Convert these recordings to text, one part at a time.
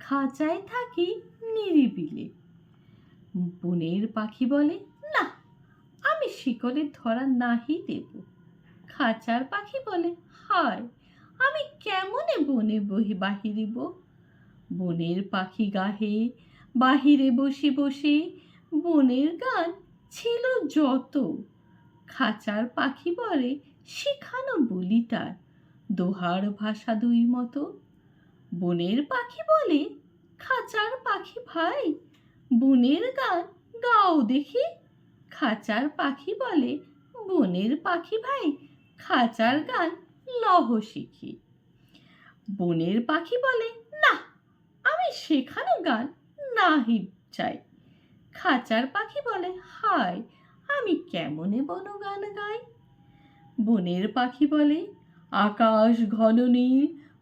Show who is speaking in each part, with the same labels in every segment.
Speaker 1: খাঁচায় থাকি নিরিবিলে। বনের পাখি বলে, না, আমি শিকলে ধরা নাহি দেব। খাঁচার পাখি বলে, হায়, আমি কেমনে বনে বহি বাহিরিব? বনের পাখি গাহে, বাহিরে বসে বসে, বনের গান ছিল যত। খাঁচার পাখি বলে, শিখানো বলি তার দোহার ভাষা দুই মতো। বনের পাখি বলে, খাঁচার পাখি ভাই, বনের গান গাও দেখি। খাঁচার পাখি বলে, বনের পাখি ভাই, খাঁচার গান লহ শিখি। বনের পাখি বলে, না, আমি শেখানো গান নাহি চাই। খাঁচার পাখি বলে, হায়, আমি কেমনে বন গান গাই? বনের পাখি বলে, আকাশ ঘন নীল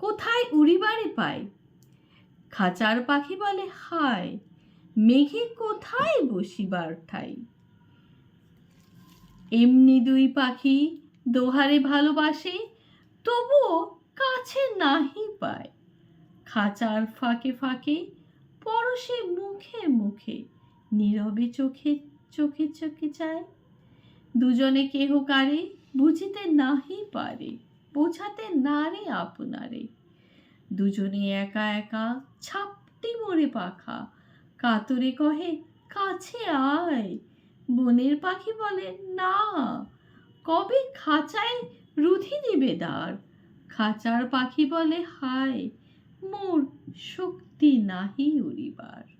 Speaker 1: কোথায় উড়িবারে পায় খাঁচার পাখি বলে হায়, মেঘে কোথায় বসিবার ঠাই এমনি দুই পাখি দোহারে ভালোবাসে, তবুও কাছে নাহি পায়। খাঁচার ফাঁকে ফাঁকে, পরশে মুখে মুখে, নীরবে চোখে চোখে চোখে চায় দুজনে কেহ কারে বুঝিতে নাহি পারে। বোঝাতে নারে আপনারে। দুজনে একা একা ছাপটি মোড়ে পাখা। কাতরে কহে, কাছে আয়। বনের পাখি বলে, না, কবে খাঁচায় রুধি দিবে দ্বার খাঁচার পাখি বলে, হায়, মোর শক্তি নাহি উড়িবার।